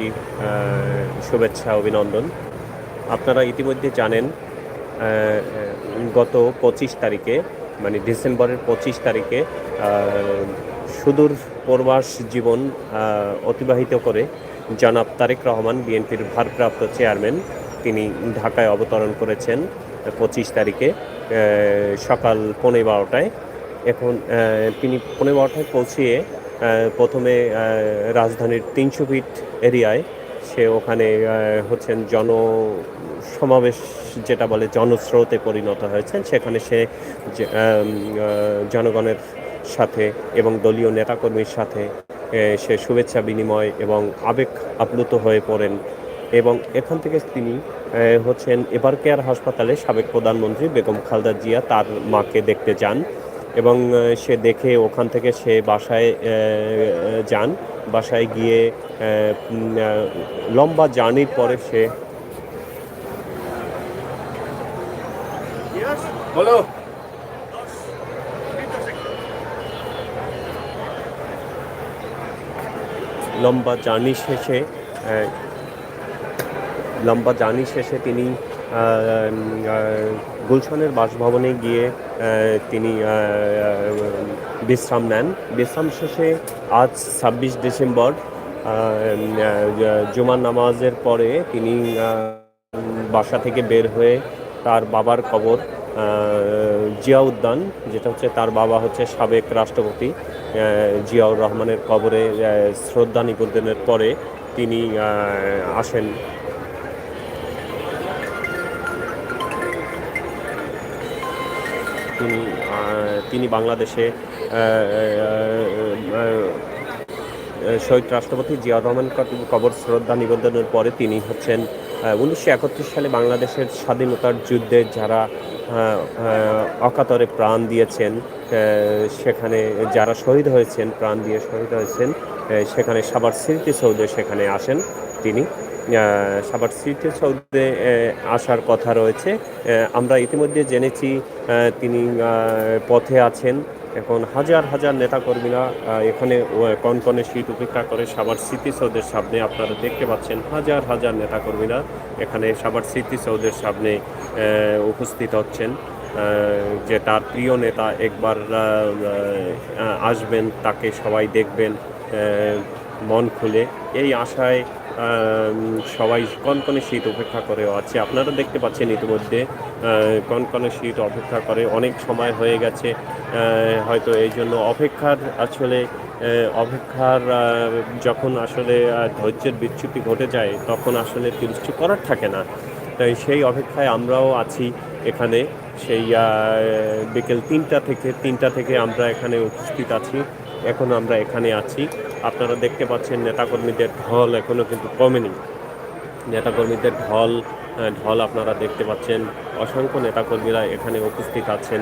জানাচ্ছি শুভেচ্ছা, অভিনন্দন। আপনারা ইতিমধ্যে জানেন গত পঁচিশ তারিখে মানে ডিসেম্বরের পঁচিশ তারিখে সুদূর প্রবাস জীবন অতিবাহিত করে জনাব তারেক রহমান, বিএনপির ভারপ্রাপ্ত চেয়ারম্যান, তিনি ঢাকায় অবতরণ করেছেন পঁচিশ তারিখে সকাল পৌনে বারোটায়। এখন তিনি পৌনে বারোটায় পৌঁছিয়ে প্রথমে রাজধানীর তিনশো ফিট এরিয়ায় সে ওখানে হচ্ছেন জন সমাবেশ যেটা বলে জনস্রোতে পরিণত হয়েছেন। সেখানে সে জনগণের সাথে এবং দলীয় নেতাকর্মীর সাথে সে শুভেচ্ছা বিনিময় এবং আবেগ আপ্লুত হয়ে পড়েন এবং এখান থেকে তিনি হচ্ছেন এবার কেয়ার হাসপাতালে সাবেক প্রধানমন্ত্রী বেগম খালদা জিয়া তার মাকে দেখতে যান। এবং সে দেখে ওখান থেকে সে বাসায় যান। বাসায় গিয়ে লম্বা জার্নির পরে সে বলো। লম্বা জার্নি শেষে লম্বা জার্নি শেষে তিনি গুলশানের বাসভবনে গিয়ে তিনি বিশ্রাম নেন। বিশ্রাম শেষে আজ ছাব্বিশ ডিসেম্বর জুমার নামাজের পরে তিনি বাসা থেকে বের হয়ে তার বাবার কবর জিয়া উদ্যান যেটা হচ্ছে তার বাবা হচ্ছে সাবেক রাষ্ট্রপতি জিয়াউর রহমানের কবরে শ্রদ্ধা নিবেদনের পরে তিনি আসেন। তিনি তিনি বাংলাদেশে শহীদ রাষ্ট্রপতি জিয়াউর রহমান কবর শ্রদ্ধা নিবেদনের পরে তিনি হচ্ছেন উনিশশো একাত্তর সালে বাংলাদেশের স্বাধীনতার যুদ্ধে যারা অকাতরে প্রাণ দিয়েছেন সেখানে যারা শহীদ হয়েছেন, প্রাণ দিয়ে শহীদ হয়েছেন সেখানে সাবার স্মৃতি সৌধে সেখানে আসেন তিনি। সাবার সৌধে আহ, আসার কথা রয়েছে। আমরা ইতিমধ্যে জেনেছি তিনি পথে আছেন। এখন হাজার হাজার নেতাকর্মীরা এখানে কনকনে শীত উপেক্ষা করে সাবার স্মৃতিসৌধের সামনে আপনারা দেখতে পাচ্ছেন হাজার হাজার নেতাকর্মীরা এখানে সাবার স্মৃতিসৌধের সামনে উপস্থিত হচ্ছেন। যে তার প্রিয় নেতা একবার আসবেন তাকে সবাই দেখবেন মন খুলে। এই আশায় সবাই কনকনে শীত অপেক্ষা করেও আছে। আপনারা দেখতে পাচ্ছেন ইতিমধ্যে কনকনে শীত অপেক্ষা করে। অনেক সময় হয়ে গেছে হয়তো এই জন্য অপেক্ষার আসলে অপেক্ষার যখন আসলে ধৈর্যের বিচ্যুতি ঘটে যায়, তখন আসলে কিছু করার থাকে না। তাই সেই অপেক্ষায় আমরাও আছি এখানে। সেই বিকেল তিনটা থেকে তিনটা থেকে আমরা এখানে উপস্থিত আছি। এখন আমরা এখানে আছি। আপনারা দেখতে পাচ্ছেন নেতাকর্মীদের ঢল এখনও কিন্তু কমেনি। নেতাকর্মীদের ঢল ঢল আপনারা দেখতে পাচ্ছেন। অসংখ্য নেতাকর্মীরা এখানে উপস্থিত আছেন,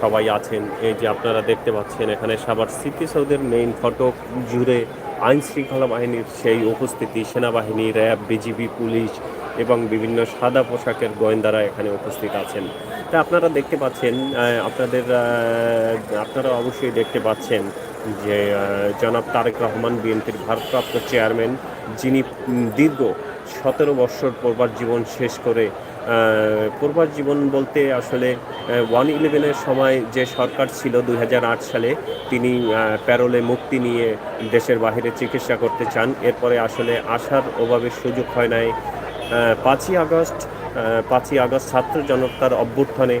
সবাই আছেন। এই যে আপনারা দেখতে পাচ্ছেন, এখানে সাবার স্মৃতিসৌধের মেইন ফটক জুড়ে আইন শৃঙ্খলা বাহিনীর সেই উপস্থিতি, সেনাবাহিনী, র্যাব বিজিবি পুলিশ এবং বিভিন্ন সাদা পোশাকের গোয়েন্দারা এখানে উপস্থিত আছেন। তা আপনারা দেখতে পাচ্ছেন আপনাদের আপনারা অবশ্যই দেখতে পাচ্ছেন যে জনাব তারেক রহমান বিএনপির ভারপ্রাপ্ত চেয়ারম্যান, যিনি দীর্ঘ সতেরো বৎসর পূর্বার জীবন শেষ করে পূর্বার জীবন বলতে আসলে ওয়ান ইলেভেনের সময় যে সরকার ছিল দু হাজার আট সালে, তিনি প্যারোলে মুক্তি নিয়ে দেশের বাইরে চিকিৎসা করতে চান। এরপরে আসলে আসার ওভাবে সুযোগ হয় নাই। পাঁচই আগস্ট পাঁচই আগস্ট ছাত্র জনতার অভ্যুত্থানে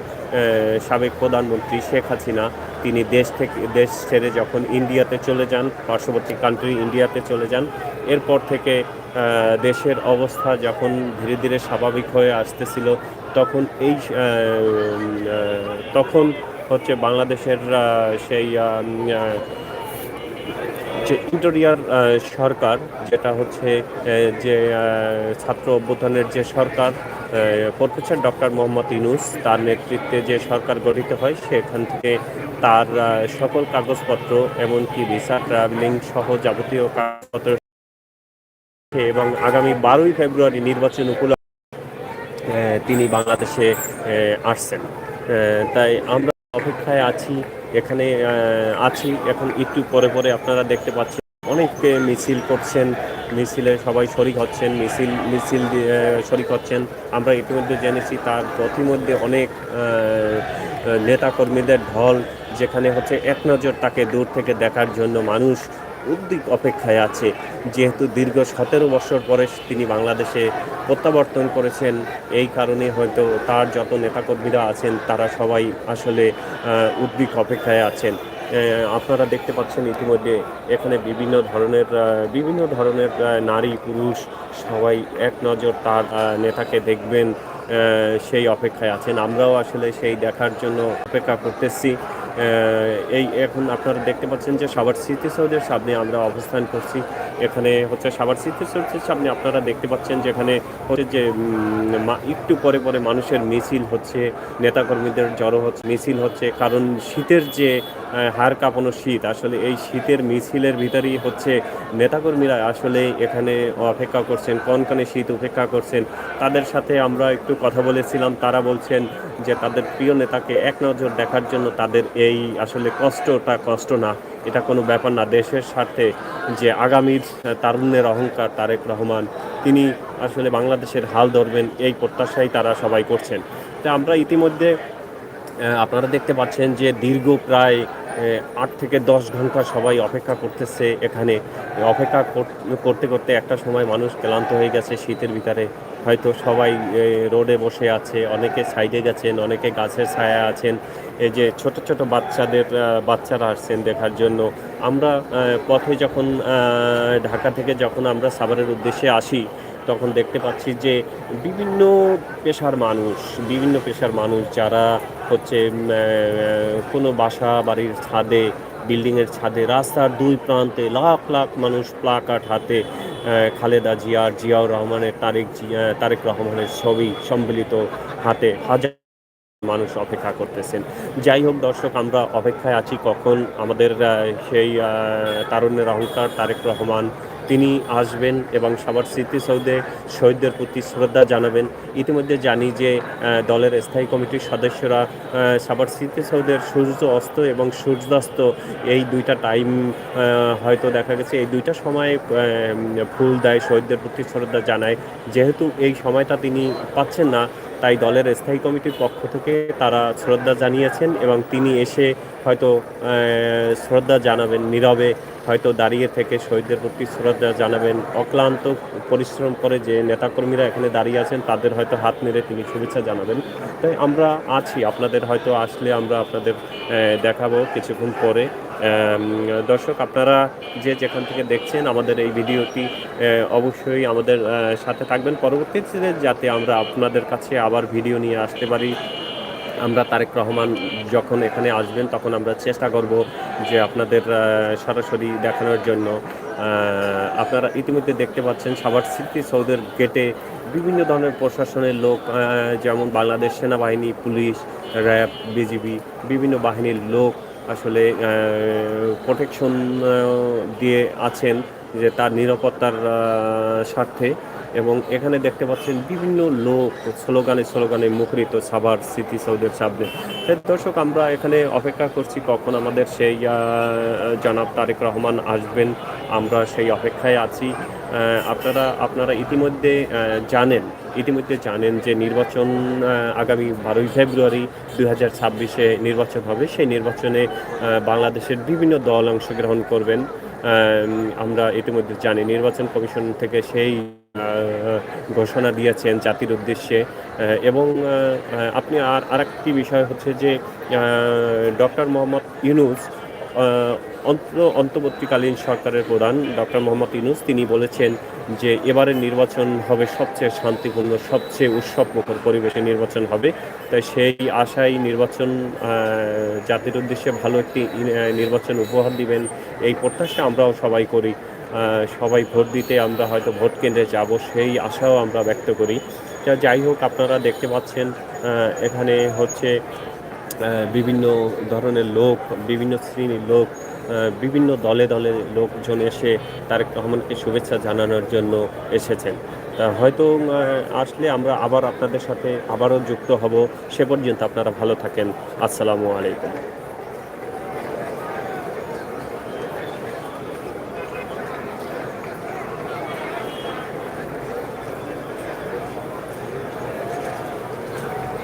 সাবেক প্রধানমন্ত্রী শেখ হাসিনা, তিনি দেশ থেকে, দেশ ছেড়ে যখন ইন্ডিয়াতে চলে যান, পার্শ্ববর্তী কান্ট্রি ইন্ডিয়াতে চলে যান, এরপর থেকে দেশের অবস্থা যখন ধীরে ধীরে স্বাভাবিক হয়ে আসতেছিল, তখন এই তখন হচ্ছে বাংলাদেশের সেই যে ইন্টেরিয়ার সরকার, যেটা হচ্ছে যে ছাত্র অভ্যুত্থানের যে সরকার প্রফেসর ডক্টর মোহাম্মদ ইনুস তার নেতৃত্বে যে সরকার গঠিত হয়, সেখান থেকে তার সকল কাগজপত্র, এমনকি ভিসা, ট্রাভেলিং সহ যাবতীয় কাগজপত্র এবং আগামী বারোই ফেব্রুয়ারি নির্বাচন উপলক্ষে তিনি বাংলাদেশে আসছেন। তাই আমরা অপেক্ষায় আছি, এখানে আছি। এখন একটু পরে পরে আপনারা দেখতে পাচ্ছেন অনেকে মিছিল করছেন। মিছিলে সবাই শরিক হচ্ছেন, মিছিল মিছিল শরিক হচ্ছেন। আমরা ইতিমধ্যে জেনেছি তার প্রতিমধ্যে অনেক নেতাকর্মীদের ঢল, যেখানে হচ্ছে এক নজর তাকে দূর থেকে দেখার জন্য মানুষ উদ্দিক অপেক্ষায় আছে। যেহেতু দীর্ঘ সতেরো বছর পরে তিনি বাংলাদেশে প্রত্যাবর্তন করেছেন, এই কারণে হয়তো তার যত নেতাকর্মীরা আছেন, তারা সবাই আসলে উদ্দিক অপেক্ষায় আছেন। আপনারা দেখতে পাচ্ছেন ইতিমধ্যে এখানে বিভিন্ন ধরনের বিভিন্ন ধরনের নারী, পুরুষ সবাই এক নজর তার নেতাকে দেখবেন সেই অপেক্ষায় আছেন। আমরাও আসলে সেই দেখার জন্য অপেক্ষা করতেছি। এই এখন আপনারা দেখতে পাচ্ছেন যে সাভার স্মৃতিসৌধের সামনে আমরা অবস্থান করছি। এখানে হচ্ছে সাভার স্মৃতিসৌধের সামনে আপনারা দেখতে পাচ্ছেন যে এখানে হচ্ছে যে একটু পরে পরে মানুষের মিছিল হচ্ছে, নেতাকর্মীদের জড়ো হচ্ছে, মিছিল হচ্ছে। কারণ শীতের যে হাড় কাঁপানো শীত, আসলে এই শীতের মিছিলের ভিতরেই হচ্ছে নেতাকর্মীরা আসলে এখানে অপেক্ষা করছেন, কনকনে শীত উপেক্ষা করছেন। তাদের সাথে আমরা একটু কথা বলেছিলাম, তারা বলছেন যে তাদের প্রিয় নেতাকে এক নজর দেখার জন্য তাদের এই আসলে কষ্টটা কষ্ট না। এটা কোনো ব্যাপার না। দেশের স্বার্থে যে আগামীর তারুণ্যের অহংকার তারেক রহমান, তিনি আসলে বাংলাদেশের হাল ধরবেন, এই প্রত্যাশাই তারা সবাই করছেন। তো আমরা ইতিমধ্যে আপনারা দেখতে পাচ্ছেন যে দীর্ঘ প্রায় আট থেকে দশ ঘণ্টা সবাই অপেক্ষা করতেছে এখানে। অপেক্ষা করতে করতে একটা সময় মানুষ ক্লান্ত হয়ে গেছে, শীতের ভিতরে। হয়তো সবাই রোডে বসে আছে, অনেকে সাইডে গেছেন, অনেকে গাছের ছায়া আছেন। এই যে ছোট ছোট বাচ্চাদের বাচ্চারা আসছেন দেখার জন্য। আমরা পথে যখন ঢাকা থেকে যখন আমরা সাভারের উদ্দেশ্যে আসি, তখন দেখতে পাচ্ছি যে বিভিন্ন পেশার মানুষ, বিভিন্ন পেশার মানুষ যারা হচ্ছে কোনো বাসা বাড়ির ছাদে, বিল্ডিংয়ের ছাদে, রাস্তার দুই প্রান্তে লাখ লাখ মানুষ প্লাকার্ড হাতে খালেদা জিয়ার, জিয়াউর রহমানের, তারেক জিয়া তারেক রহমানের ছবি সম্মিলিত হাতে হাজার মানুষ অপেক্ষা করতেছেন। যাই হোক দর্শক, আমরা অপেক্ষায় আছি কখন আমাদের সেই তারুণ্যের অহংকার, তারেক রহমান তিনি আসবেন এবং সবার স্মৃতিসৌধে শহীদদের প্রতি শ্রদ্ধা জানাবেন। ইতিমধ্যে জানি যে দলের স্থায়ী কমিটির সদস্যরা সাবার স্মৃতিসৌধের সূর্য অস্ত এবং সূর্যাস্ত এই দুইটা টাইম হয়তো দেখা গেছে, এই দুইটা সময় ফুল দেয়, শহীদদের প্রতি শ্রদ্ধা জানায়। যেহেতু এই সময়টা তিনি পাচ্ছেন না, তাই দলের স্থায়ী কমিটির পক্ষ থেকে তারা শ্রদ্ধা জানিয়েছেন এবং তিনি এসে হয়তো শ্রদ্ধা জানাবেন নীরবে। হয়তো দাঁড়িয়ে থেকে শহীদদের প্রতি শ্রদ্ধা জানাবেন। অক্লান্ত পরিশ্রম করে যে নেতাকর্মীরা এখানে দাঁড়িয়ে আছেন, তাদের হয়তো হাত নেড়ে তিনি শুভেচ্ছা জানাবেন। তাই আমরা আছি, আপনাদের হয়তো আসলে আমরা আপনাদের দেখাবো কিছুক্ষণ পরে। দর্শক, আপনারা যে যেখান থেকে দেখছেন আমাদের এই ভিডিওটি অবশ্যই আমাদের সাথে থাকবেন। পরবর্তীতে যাতে আমরা আপনাদের কাছে আবার ভিডিও নিয়ে আসতে পারি আমরা তারেক রহমান যখন এখানে আসবেন, তখন আমরা চেষ্টা করব যে আপনাদের সরাসরি দেখানোর জন্য। আপনারা ইতিমধ্যে দেখতে পাচ্ছেন সাভার স্মৃতি সৌদের গেটে বিভিন্ন ধরনের প্রশাসনের লোক যেমন বাংলাদেশ সেনাবাহিনী, পুলিশ, র্যাব, বিজিবি, বিভিন্ন বাহিনীর লোক আসলে প্রোটেকশন দিয়ে আছেন যে তার নিরাপত্তার স্বার্থে। এখানে দেখতে পাচ্ছেন বিভিন্ন লোক স্লোগানে স্লোগানে মুখরিত সাভার স্মৃতি সৌদের সামনে দর্শক, আমরা এখানে অপেক্ষা করছি কখন আমাদের সেই জনাব তারেক রহমান আসবেন। আমরা সেই অপেক্ষায় আছি। আপনারা আপনারা ইতিমধ্যে জানেন ইতিমধ্যে জানেন যে নির্বাচন আগামী বারোই ফেব্রুয়ারি দুই হাজার ছাব্বিশে নির্বাচন হবে। সেই নির্বাচনে বাংলাদেশের বিভিন্ন দল অংশগ্রহণ করবেন। আমরা ইতিমধ্যে জানি, নির্বাচন কমিশন থেকে সেই ঘোষণা দিয়েছেন জাতির উদ্দেশ্যে। এবং আপনি আর আরেকটি বিষয় হচ্ছে যে ডক্টর মোহাম্মদ ইউনুস অন্তর্বর্তীকালীন সরকারের প্রধান ডক্টর মোহাম্মদ ইউনুস, তিনি বলেছেন যে, এবারের নির্বাচন হবে সবচেয়ে শান্তিপূর্ণ, সবচেয়ে উৎসবমুখর পরিবেশে নির্বাচন হবে। তাই সেই আশায় নির্বাচন জাতির উদ্দেশ্যে ভালো একটি নির্বাচন উপহার দিবেন। এই প্রত্যাশা আমরাও সবাই করি। সবাই ভোট দিতে আমরা হয়তো ভোট কেন্দ্রে যাব, সেই আশাও আমরা ব্যক্ত করি। যাই হোক, আপনারা দেখতে পাচ্ছেন এখানে হচ্ছে বিভিন্ন ধরনের লোক, বিভিন্ন শ্রেণির লোক বিভিন্ন দলে দলে লোকজন এসে তারেক রহমানকে শুভেচ্ছা জানানোর জন্য এসেছেন। তা হয়তো আসলে আমরা আবার আপনাদের সাথে আবারও যুক্ত হব। সে পর্যন্ত আপনারা ভালো থাকেন। আসসালামু আলাইকুম।